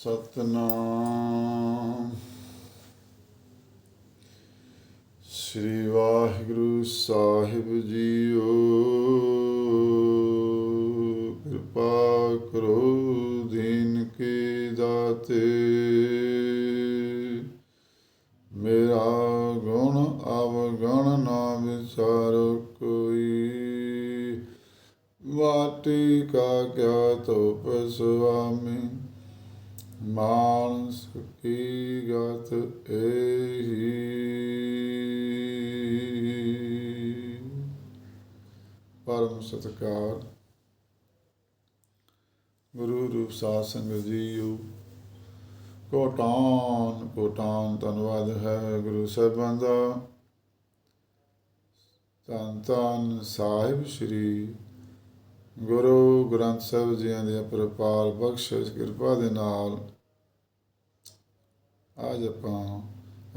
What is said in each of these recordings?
ਸਤਨਾਮ। ਸ੍ਰੀ ਵਾਹਿਗੁਰੂ ਸਾਹਿਬ ਜੀਓ, ਕਿਰਪਾ ਕਰੋ ਦੀਨ ਕੀ ਦਾਤੇ। ਮੇਰਾ ਗੁਣ ਅਵਗਣ ਨਾ ਵਿਚਾਰੋ ਕੋਈ। ਵਾਟੀ ਕਾ ਕਿਆ ਤੋਪ ਸੁਆਮੀ ਮਾਨਸ ਕੀ ਗਤ ਏਹੀ। ਪਰਮ ਸਤਕਾਰ। ਗੁਰੂ ਰੂਪ ਸਾਧ ਸੰਗਤ ਜੀਓ। ਕੋਟਾਨ ਕੋਟਾਨ ਧੰਨਵਾਦ ਹੈ ਗੁਰੂ ਸਾਹਿਬਾਂ ਦਾ। ਧੰਨ ਧੰਨ ਸਾਹਿਬ ਸ੍ਰੀ ਗੁਰੂ ਗ੍ਰੰਥ ਸਾਹਿਬ ਜੀਆਂ ਦੀਆਂ ਅਪਰਪਾਰ ਬਖਸ਼ਿਸ਼ ਕਿਰਪਾ ਦੇ ਨਾਲ ਅੱਜ ਆਪਾਂ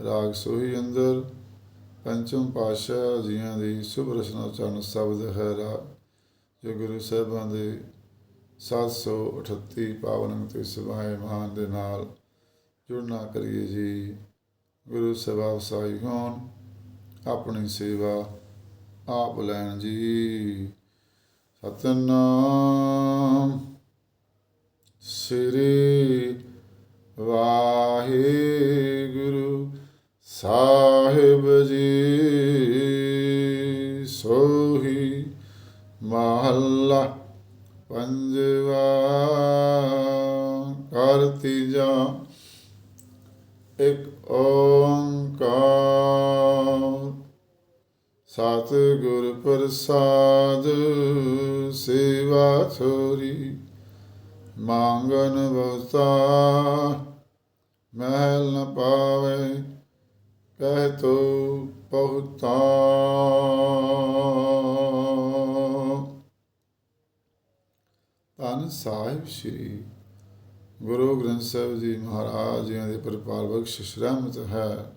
ਰਾਗ ਸੋਹੀ ਅੰਦਰ, ਪੰਚਮ ਪਾਤਸ਼ਾਹ ਜੀਆਂ ਦੀ ਸੁਭ ਰਚਨਾ ਉਚਾਰਨ ਸ਼ਬਦ ਹੈ ਰਾਗ। ਜੋ ਗੁਰੂ ਸਾਹਿਬਾਂ ਦੇ 738 ਪਾਵਨ ਤੇ ਸਵਾਏ ਮਹਾਨ ਦੇ ਨਾਲ ਜੁੜਨਾ ਕਰੀਏ ਜੀ। ਗੁਰੂ ਸੇਵਾ ਵਸਾਈ ਹੋਣ, ਆਪਣੀ ਸੇਵਾ ਆਪ ਲੈਣ ਜੀ। ਸਤਨਾਮ ਸ੍ਰੀ ਕਰਤੀ ਜਾ ਇੱਕ ਓੰਕਾਰ। ਸਤਿਗੁਰ ਪ੍ਰਸਾਦ ਸੇਵਾ ਛੋਰੀ ਮੰਗਨ ਬਸਤਾ ਮਹਿਲ ਨ ਪਾਵੇ, ਕਹਿ ਤੋ ਪਹੁਤਾ ਧੰਨ ਸਾਹਿਬ ਸ੍ਰੀ ਗੁਰੂ ਗ੍ਰੰਥ ਸਾਹਿਬ ਜੀ ਮਹਾਰਾਜ ਜੀ ਦੇ ਪਰਿਪਾਰ ਬਖਸ਼ਿਸ਼ ਰਹਿਮਤ ਹੈ,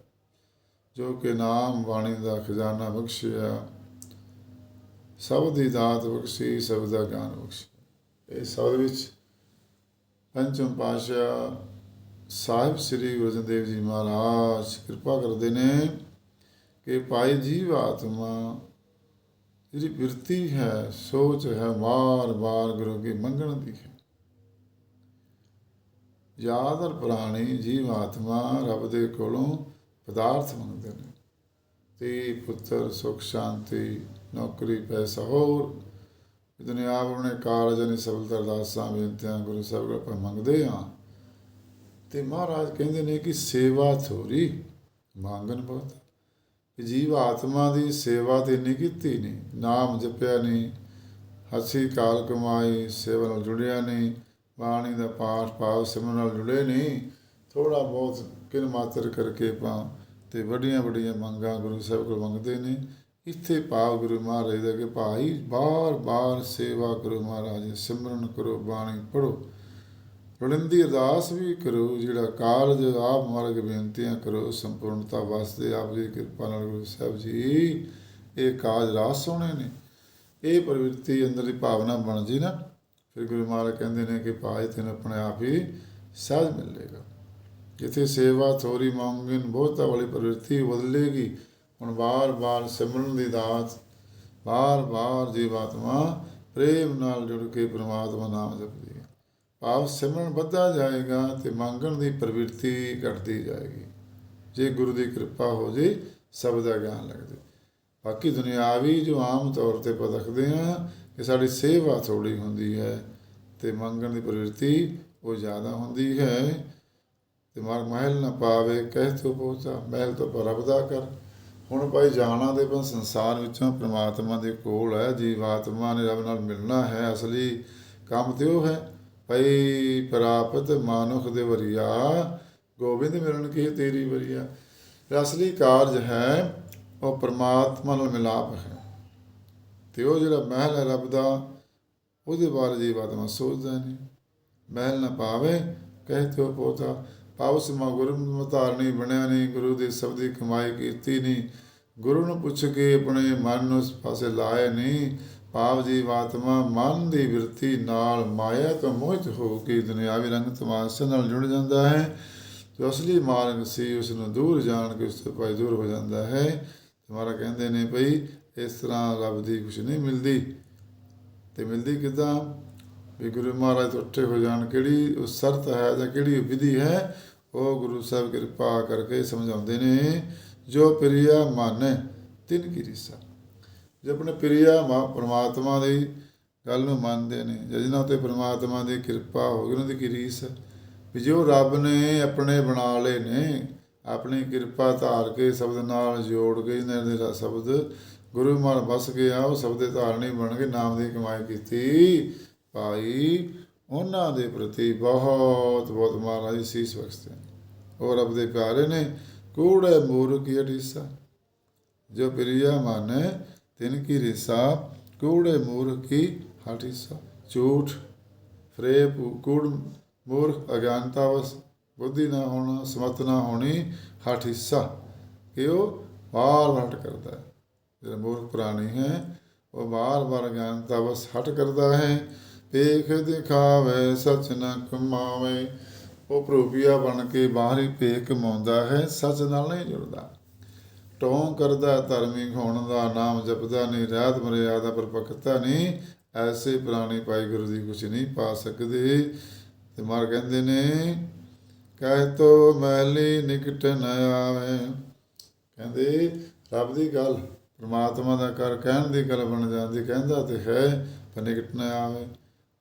ਜੋ ਕਿ ਨਾਮ ਬਾਣੀ ਦਾ ਖਜ਼ਾਨਾ ਬਖਸ਼ਿਆ। ਸਭ ਦੀ ਦਾਤ ਬਖਸ਼ੀ, ਸਭ ਦਾ ਗਿਆਨ ਬਖਸ਼ੀ। ਇਹ ਸਭ ਵਿੱਚ ਪੰਚਮ ਪਾਸ਼ਾ ਸਾਹਿਬ ਸ੍ਰੀ ਗੁਰੂ ਦੇਵ ਜੀ ਮਹਾਰਾਜ ਕਿਰਪਾ ਕਰਦੇ ਨੇ ਕਿ ਭਾਈ ਜੀਵ ਆਤਮਾ, ਜਿਹੜੀ ਬਿਰਤੀ ਹੈ, ਸੋਚ ਹੈ ਵਾਰ ਵਾਰ ਗੁਰੂ ਕੀ ਮੰਗਣ ਦੀ ਹੈ। ਯਾਦ ਔਰ ਪ੍ਰਾਣੀ ਜੀਵ ਆਤਮਾ ਰੱਬ ਦੇ ਕੋਲੋਂ ਪਦਾਰਥ ਮੰਗਦੇ ਨੇ। ਤੇ ਪੁੱਤਰ, ਸੁਖ, ਸ਼ਾਂਤੀ, ਨੌਕਰੀ, ਪੈਸਾ ਹੋਰ। ਦੁਨੀਆ ਆਪਣੇ ਕਾਰਜ ਨੇ ਸਫਲਤਾ ਅਰਦਾਸਾਂ, ਬੇਨਤੀਆਂ, ਗੁਰੂ ਸਾਹਿਬ ਕੋਲ ਆਪਾਂ ਮੰਗਦੇ ਹਾਂ। ਤੇ ਮਹਾਰਾਜ ਕਹਿੰਦੇ ਨੇ ਕਿ ਸੇਵਾ ਥੋਰੀ ਮੰਗਣ ਬਹੁਤ ਜੀਵ ਆਤਮਾ ਦੀ ਸੇਵਾ ਤੇ ਨਹੀਂ ਕੀਤੀ ਨਹੀਂ। ਨਾਮ ਜਪਿਆ ਨਹੀਂ। ਹੱਸੀ, ਕਾਲ ਕਮਾਈ, ਸੇਵਾ ਨਾਲ ਜੁੜਿਆ ਨਹੀਂ। ਬਾਣੀ ਦਾ ਪਾਠ ਪਾਵ ਸਿਮਰਨ ਨਾਲ ਜੁੜੇ ਨਹੀਂ ਥੋੜਾ ਬਹੁਤ ਕਿਨ ਮਾਤਰ ਕਰਕੇ ਆਪਾਂ ਤੇ ਵੱਡੀਆਂ ਵੱਡੀਆਂ ਮੰਗਾਂ ਗੁਰੂ ਸਾਹਿਬ ਕੋਲ ਮੰਗਦੇ ਨੇ। ਇੱਥੇ ਭਾਵ ਗੁਰੂ ਮਹਾਰਾਜ ਦਾ ਕਿ ਭਾਈ ਬਾਰ-ਬਾਰ ਸੇਵਾ ਕਰੋ ਮਹਾਰਾਜ, ਸਿਮਰਨ ਕਰੋ, ਬਾਣੀ ਪੜੋ ਰਣਿੰਦੀ ਅਰਦਾਸ ਵੀ ਕਰੋ, ਜਿਹੜਾ ਕਾਰਜ ਆਪ ਮਾਰਗ ਬੇਨਤੀਆਂ ਕਰੋ, ਸੰਪੂਰਨਤਾ ਵਾਸਤੇ ਆਪ ਦੀ ਕਿਰਪਾ ਨਾਲ ਗੁਰੂ ਸਾਹਿਬ ਜੀ, ਇਹ ਕਾਜ ਰਾਸ ਸੋਹਣੇ ਨੇ। ਇਹ ਪ੍ਰਵਿਰਤੀ ਅੰਦਰਲੀ ਭਾਵਨਾ ਬਣ ਜੀ ਨਾ ਫਿਰ ਗੁਰੂ ਮਹਾਰਾਜ ਕਹਿੰਦੇ ਨੇ ਕਿ ਭਾਈ ਤੈਨੂੰ ਆਪਣੇ ਆਪ ਹੀ ਸਹਿਜ ਮਿਲੇਗਾ। ਜਿੱਥੇ ਸੇਵਾ ਥੋਰੀ ਮੰਗਣ, ਬਹੁਤਾ ਵਾਲੀ ਪ੍ਰਵਿਰਤੀ ਬਦਲੇਗੀ। ਹੁਣ ਬਾਰ-ਬਾਰ ਸਿਮਰਨ ਦੀ ਦਾਤ ਬਾਰ-ਬਾਰ ਜੀਵਾਤਮਾ ਪ੍ਰੇਮ ਨਾਲ ਜੁੜ ਕੇ ਪ੍ਰਮਾਤਮਾ ਨਾਮ ਜਪਦੀ ਹੈ। ਭਾਵ ਸਿਮਰਨ ਵੱਧਦਾ ਜਾਏਗਾ ਤੇ ਮੰਗਣ ਦੀ ਪ੍ਰਵਿਰਤੀ ਘਟਦੀ ਜਾਏਗੀ। ਜੇ ਗੁਰੂ ਦੀ ਕਿਰਪਾ ਹੋ ਜੇ, ਸਭ ਦਾ ਗਿਆਨ ਲੱਗ ਲੱਗਦੇ। ਬਾਕੀ ਦੁਨਿਆਵੀ ਜੋ ਆਮ ਤੌਰ ਤੇ ਪਤਖਦੇ ਆ ਕਿ ਸਾਡੀ ਸੇਵਾ ਥੋੜੀ ਹੁੰਦੀ ਹੈ ਤੇ ਮੰਗਣ ਦੀ ਪ੍ਰਵਿਰਤੀ ਉਹ ਜ਼ਿਆਦਾ ਹੁੰਦੀ ਹੈ। ਤੇ ਮਾਰ ਮਹਿਲ ਨਾ ਪਾਵੇ, ਕਹਿ ਤੋ ਪਹੁੰਚਾ, ਮਹਿਲ ਤੋਂ ਰੱਬ ਦਾ ਕਰ ਹੁਣ ਭਾਈ ਜਾਣਾ ਦੇ ਪਰ ਸੰਸਾਰ ਵਿੱਚੋਂ ਪ੍ਰਮਾਤਮਾ ਦੇ ਕੋਲ ਹੈ ਜੀਵਾਤਮਾ ਨੇ ਰੱਬ ਨਾਲ ਮਿਲਣਾ ਹੈ, ਅਸਲੀ ਕੰਮ ਤੇ ਉਹ ਹੈ। ਭਈ ਪ੍ਰਾਪਤ ਮਾਨੁਖ ਦੇ ਵਰਿਆ, ਗੋਬਿੰਦ ਮਿਲਣ ਕੀ ਤੇਰੀ ਵਰਿਆ। ਅਸਲੀ ਕਾਰਜ ਹੈ, ਉਹ ਪ੍ਰਮਾਤਮਾ ਨਾਲ ਮਿਲਾਪ ਹੈ। ਤੇ ਉਹ ਜਿਹੜਾ ਮਹਿਲ ਹੈ ਰੱਬ ਦਾ, ਉਹਦੇ ਬਾਰੇ ਜੀਵ ਆਤਮਾ ਸੋਚਦਾ ਨਹੀਂ। ਮਹਿਲ ਨਾ ਪਾਵੇ ਕਹੇ ਤੇ ਪੋਤਾ ਪਾਉਸ ਮਾ ਗੁਰੂ ਮਤਾਰਨੀ ਬਣਿਆ ਨਹੀਂ, ਗੁਰੂ ਦੇ ਸ਼ਬਦ ਦੀ ਕਮਾਈ ਕੀਤੀ ਨਹੀਂ। ਗੁਰੂ ਨੂੰ ਪੁੱਛ ਕੇ ਆਪਣੇ ਮਨ ਨੂੰ ਉਸ ਪਾਸੇ ਲਾਏ ਨਹੀਂ। ਪਾਪ ਜੀਵ ਆਤਮਾ ਮਨ ਦੀ ਬਿਰਤੀ ਨਾਲ ਮਾਇਆ ਤੋਂ ਮੋਹਿਤ ਹੋ ਕੇ ਦੁਨਿਆਵੀ ਰੰਗ ਤਮਾਸ਼ੇ ਨਾਲ ਜੁੜ ਜਾਂਦਾ ਹੈ। ਜੋ ਅਸਲੀ ਮਾਰਗ ਸੀ ਉਸ ਨੂੰ ਦੂਰ ਜਾਣ ਕੇ ਉਸ ਤੋਂ ਭਾਈ ਦੂਰ ਹੋ ਜਾਂਦਾ ਹੈ। ਤੇ ਮਹਾਰਾਜ ਕਹਿੰਦੇ ਨੇ ਭਈ ਇਸ ਤਰ੍ਹਾਂ ਰੱਬ ਦੀ ਕੁਛ ਨਹੀਂ ਮਿਲਦੀ। ਤੇ ਮਿਲਦੀ ਕਿਦਾਂ? ਵੀ ਗੁਰੂ ਮਹਾਰਾਜ ਉੱਠੇ ਹੋ ਜਾਣ ਕਿਹੜੀ ਉਹ ਸ਼ਰਤ ਹੈ ਜਾਂ ਕਿਹੜੀ ਵਿਧੀ ਹੈ? ਉਹ ਗੁਰੂ ਸਾਹਿਬ ਕਿਰਪਾ ਕਰਕੇ ਸਮਝਾਉਂਦੇ ਨੇ, ਜੋ ਪ੍ਰਿਆ ਮਨ, ਤਿਨ ਕੀ ਰੀਸਾ ਜੇ ਆਪਣੇ ਪ੍ਰਿਆ ਮਾ ਪ੍ਰਮਾਤਮਾ ਦੀ ਗੱਲ ਨੂੰ ਮੰਨਦੇ ਨੇ, ਜਾਂ ਜਿਨ੍ਹਾਂ ਤੇ ਪ੍ਰਮਾਤਮਾ ਦੀ ਕਿਰਪਾ ਹੋ ਗਈ, ਉਹਨਾਂ ਦੀ ਕੀ ਰੀਸ ਵੀ ਜੋ ਰੱਬ ਨੇ ਆਪਣੇ ਬਣਾ ਲਏ ਨੇ ਆਪਣੀ ਕਿਰਪਾ ਧਾਰ ਕੇ ਸ਼ਬਦ ਨਾਲ ਜੋੜ ਕੇ ਇਹਨਾਂ ਦੇ ਸ਼ਬਦ ਗੁਰੂ ਮਨ ਬਸ ਗਿਆ, ਉਹ ਸ਼ਬਦ ਧਾਰਨੀ ਬਣ ਕੇ ਨਾਮ ਦੀ ਕਮਾਈ ਕੀਤੀ। ਭਾਈ, ਉਹਨਾਂ ਦੇ ਪ੍ਰਤੀ ਬਹੁਤ ਬਹੁਤ ਮਹਾਰਾਜ ਸੀਸ ਬਖਸ਼ਦੇ ਨੇ। ਉਹ ਰੱਬ ਦੇ ਪਿਆਰੇ ਨੇ, ਕੂੜੇ ਮੂਰ ਕੀ ਅਡੀਸਾ ਜੋ ਪ੍ਰਿਆ ਮਨ, ਤਿਨ ਕੀ ਰਿਸਾ, ਕੂੜੇ ਮੂਰ ਕੀ ਹਟਿਸਾ। ਝੂਠ, ਫਰੇਬ, ਕੂੜ ਮੂਰਖ, ਅਗਿਆਨਤਾ ਵਸ। ਬੁੱਧੀ ਨਾ ਹੋਣਾ ਸਮਤ ਨਾ ਹੋਣੀ, ਹਠ ਹਿੱਸਾ। ਕਿ ਉਹ ਵਾਰ ਵਾਰ ਹਟ ਕਰਦਾ ਹੈ। ਜਿਹੜਾ ਮੂਰਖ ਪ੍ਰਾਣੀ ਹੈ, ਉਹ ਵਾਰ ਵਾਰ ਬਸ ਹਟ ਕਰਦਾ ਹੈ। ਪੇਖ ਦਿਖਾਵੇ, ਸੱਚ ਨਾ ਕਮਾਵੇ। ਉਹ ਪ੍ਰੂਪੀਆ ਬਣ ਕੇ ਬਾਹਰੀ ਪੇਖ ਕਮਾਉਂਦਾ ਹੈ, ਸੱਚ ਨਾਲ ਨਹੀਂ ਜੁੜਦਾ। ਟੋਂ ਕਰਦਾ ਧਰਮੀ ਹੋਣ ਦਾ, ਨਾਮ ਜਪਦਾ ਨਹੀਂ, ਰਹਿਤ ਮਰਿਆਦਾ ਪਰ ਪਕਤਾ ਨਹੀਂ। ਐਸੇ ਪ੍ਰਾਣੀ ਪਾਈ ਗੁਰੂ ਦੀ ਕੁਛ ਨਹੀਂ ਪਾ ਸਕਦੇ। ਤੇ ਮਾਰ ਕਹਿੰਦੇ ਨੇ ਕਹਿ ਤੋ ਮੈਲੀ ਨਿਕਟ ਨ ਆਵੇ। ਕਹਿੰਦੇ, ਰੱਬ ਦੀ ਗੱਲ ਪ੍ਰਮਾਤਮਾ ਦਾ ਕਰ ਕਹਿਣ ਦੀ ਗੱਲ ਬਣ ਜਾਂਦੀ, ਕਹਿੰਦਾ ਤੇ ਹੈ, ਪਰ ਨਿਕਟ ਨ ਆਵੇ।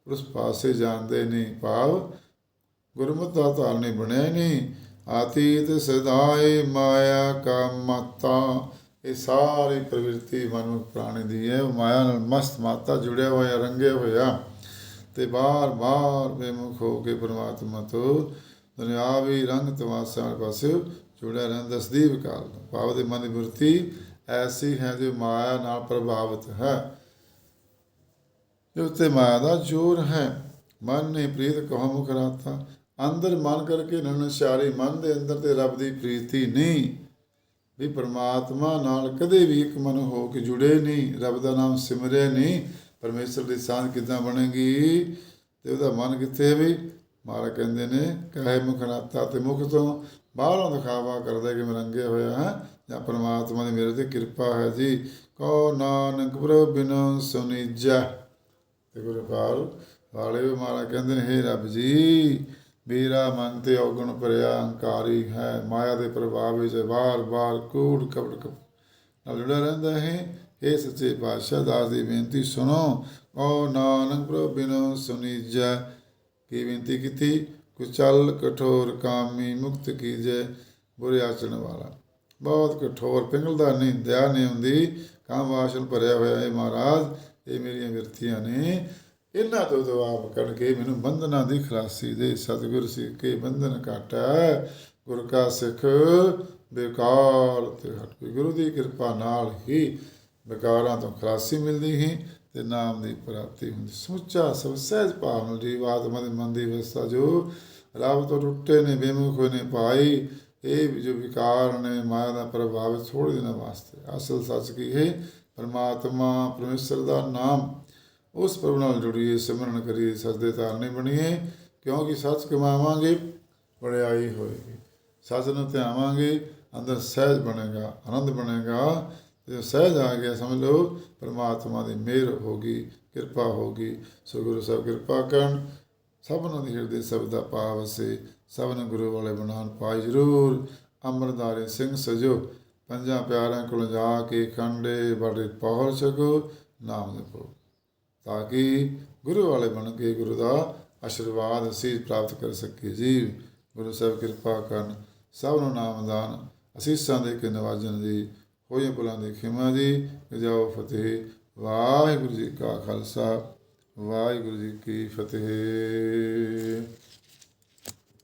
ਉਸ ਪਾਸੇ ਜਾਂਦੇ ਨਹੀਂ ਭਾਵ, ਗੁਰਮਤਿ ਦਾ ਧਾਰ ਨਹੀਂ ਬਣਿਆ ਨਹੀਂ। ਆਤੀਤ ਸਦਾਏ ਮਾਇਆ ਕਾ ਮਤਾ ਇਹ ਸਾਰੀ ਪ੍ਰਵਿਰਤੀ ਮਨੁੱਖ ਪ੍ਰਾਣੀ ਦੀ ਹੈ। ਉਹ ਮਾਇਆ ਨਾਲ ਮਸਤ ਮਾਤਾ ਜੁੜਿਆ ਹੋਇਆ ਰੰਗੇ ਹੋਇਆ। ਤੇ ਬਾਰ-ਬਾਰ ਬੇਮੁਖ ਹੋ ਕੇ ਪਰਮਾਤਮਾ ਤੋਂ ਦਰਿਆ ਵੀ ਰੰਗ ਤਮਾਸ਼ਾ ਪਾਸੇ ਜੁੜਿਆ ਰਹਿੰਦਾ ਸਦੀਵ ਕਾਲ ਭਾਵ ਦੇ ਮਨ ਦੀ ਬਿਰਤੀ ਐਸੀ ਹੈ ਜੋ ਮਾਇਆ ਨਾਲ ਪ੍ਰਭਾਵਿਤ ਹੈ। ਇਹ ਉੱਤੇ ਮਾਇਆ ਦਾ ਜੋਰ ਹੈ। ਮਨ ਨੇ ਪ੍ਰੀਤ ਕਹੋ ਮੁਖ ਰਾਤਾ। ਅੰਦਰ ਮਨ ਕਰਕੇ ਨਨਸ਼ਾਰੀ ਮਨ ਦੇ ਅੰਦਰ ਤੇ ਰੱਬ ਦੀ ਪ੍ਰੀਤੀ ਨਹੀਂ। ਵੀ ਪ੍ਰਮਾਤਮਾ ਨਾਲ ਕਦੇ ਵੀ ਇੱਕ ਮਨ ਹੋ ਕੇ ਜੁੜੇ ਨਹੀਂ। ਰੱਬ ਦਾ ਨਾਮ ਸਿਮਰਿਆ ਨਹੀਂ। ਪਰਮੇਸ਼ਰ ਦੀ ਸਾਂਝ ਕਿੱਦਾਂ ਬਣੇਗੀ? ਤੇ ਉਹਦਾ ਮਨ ਕਿੱਥੇ ਵੀ ਮਹਾਰਾਜ ਕਹਿੰਦੇ ਨੇ, ਕਹੇ ਮੁਖ ਨਾਤਾ ਤੇ ਮੁਖ ਤੋਂ ਬਾਹਰੋਂ ਦਿਖਾਵਾ ਕਰਦਾ ਕਿ ਮੈਂ ਰੰਗੇ ਹੋਇਆ ਹਾਂ ਜਾਂ ਪਰਮਾਤਮਾ ਦੀ ਮੇਰੇ ਤੇ ਕਿਰਪਾ ਹੈ ਜੀ। ਕੋ ਨਾਨਕ ਪ੍ਰਭ ਬਿਨੋ ਸੁਨੀਜਾ। ਤੇ ਗੁਰਪਾਲ ਵਾਲੇ ਵੀ ਮਹਾਰਾਜ ਕਹਿੰਦੇ ਨੇ, ਹੇ ਰੱਬ ਜੀ ਮੇਰਾ ਮਨ ਤੇ ਔਗਣ ਭਰਿਆ ਹੰਕਾਰੀ ਹੈ। ਮਾਇਆ ਦੇ ਪ੍ਰਭਾਵ ਵਿੱਚ ਵਾਰ-ਵਾਰ ਕੂੜ ਕਪੜ ਕਪ ਨਾਲ ਜੁੜਿਆ ਰਹਿੰਦਾ ਹੈ। ਇਹ ਸੱਚੇ ਪਾਤਸ਼ਾਹ, ਦਾਸ ਦੀ ਬੇਨਤੀ ਸੁਣੋ। ਓ ਨਾਨਕ ਪ੍ਰਭ ਬਿਨੋ ਸੁਨੀਜੈ। ਕੀ ਬੇਨਤੀ ਕੀਤੀ? ਕੁਚਲ ਕਠੋਰ ਕਾਮੀ ਮੁਕਤ ਕੀਜੈ, ਬੁਰੇ ਆਚਰਣ ਵਾਲਾ। ਬਹੁਤ ਕਠੋਰ ਪਿੰਗਲਦਾ ਨਹੀਂ, ਦਇਆ ਨਹੀਂ ਹੁੰਦੀ। ਕਾਮ ਵਾਸਨ ਭਰਿਆ ਹੋਇਆ ਹੈ ਮਹਾਰਾਜ, ਇਹ ਮੇਰੀਆਂ ਵਿਰਤੀਆਂ ਨੇ। ਇਹਨਾਂ ਤੋਂ ਦੁਆਬ ਕੱਢ ਕੇ ਮੈਨੂੰ ਬੰਧਨਾਂ ਦੀ ਖਲਾਸੀ ਦੇ। ਸਤਿਗੁਰ ਸਿੱਖ ਕੇ ਬੰਧਨ ਕਾਟਾ ਗੁਰ ਕਾ ਸਿੱਖ ਬੇਕਾਰ ਤੇ ਹਟ ਗੁਰੂ ਦੀ ਕਿਰਪਾ ਨਾਲ ਹੀ ਬੇਕਾਰਾਂ ਤੋਂ ਖਲਾਸੀ ਮਿਲਦੀ ਹੈ ਤੇ ਨਾਮ ਦੀ ਪ੍ਰਾਪਤੀ ਹੁੰਦੀ। ਸਮੁੱਚਾ ਸਭ ਸਹਿਜ ਭਾਵਨ ਜੀਵ ਆਤਮਾ ਦੇ ਮਨ ਦੀ ਅਵਸਥਾ ਜੋ ਰੱਬ ਤੋਂ ਟੁੱਟੇ ਨੇ, ਬੇਮੁਖ ਹੋਏ ਨੇ, ਪਾਈ, ਇਹ ਜੋ ਵਿਕਾਰ ਨੇ, ਮਾਇਆ ਦਾ ਪ੍ਰਭਾਵ ਥੋੜੇ ਦਿਨਾਂ ਵਾਸਤੇ। ਅਸਲ ਸੱਚ ਕੀ ਹੈ? ਪਰਮਾਤਮਾ ਪਰਮੇਸ਼ਰ ਦਾ ਨਾਮ। ਉਸ ਪ੍ਰਭੂ ਨਾਲ ਜੁੜੀਏ, ਸਿਮਰਨ ਕਰੀਏ ਸਜਦੇ ਤਾਰਨੇ ਬਣੀਏ, ਕਿਉਂਕਿ ਸੱਚ ਕਮਾਵਾਂਗੇ, ਵਡਿਆਈ ਹੋਏਗੀ। ਸੱਚ ਨੂੰ ਧਿਆਵਾਂਗੇ, ਅੰਦਰ ਸਹਿਜ ਬਣੇਗਾ, ਆਨੰਦ ਬਣੇਗਾ ਜੇ ਸਹਿਜ ਆ ਗਿਆ ਸਮਝ ਲਓ, ਪਰਮਾਤਮਾ ਦੀ ਮਿਹਰ ਹੋਗੀ, ਕਿਰਪਾ ਹੋਗੀ ਸੋ ਗੁਰੂ ਸਾਹਿਬ ਕਿਰਪਾ ਕਰਨ, ਸਭਨਾਂ ਦੀ ਹਿਰਦੇ ਸਭ ਦਾ ਪਾਵ ਸੇ ਸਭ ਨੂੰ ਗੁਰੂ ਵਾਲੇ ਬਣਾਉਣ ਪਾਈ ਜ਼ਰੂਰ ਅਮਰਦਾਰੇ ਸਿੰਘ ਸਜੋ, ਪੰਜਾਂ ਪਿਆਰਿਆਂ ਕੋਲ ਜਾ ਕੇ ਖੰਡੇ ਬੜੇ ਪਹੁੰਚ ਸਕੋ, ਨਾਮ ਜਪੋ। ਤਾਂ ਕਿ ਗੁਰੂ ਵਾਲੇ ਬਣ ਕੇ ਗੁਰੂ ਦਾ ਆਸ਼ੀਰਵਾਦ ਅਸੀਂ ਪ੍ਰਾਪਤ ਕਰ ਸਕੀਏ ਜੀ। ਗੁਰੂ ਸਾਹਿਬ ਕਿਰਪਾ ਕਰਨ ਸਭ ਨੂੰ ਨਾਮਦਾਨ ਅਸੀਸਾਂ ਦੇ ਕੇ ਨਵਾਜਣ ਦੀ ਹੋਈਆਂ ਬੁਲਾਂ ਦੀ ਖਿਮਾ ਜੀ, ਜਾਓ ਫਤਿਹ। ਵਾਹਿਗੁਰੂ ਜੀ ਕਾ ਖਾਲਸਾ, ਵਾਹਿਗੁਰੂ ਜੀ ਕੀ ਫਤਿਹ।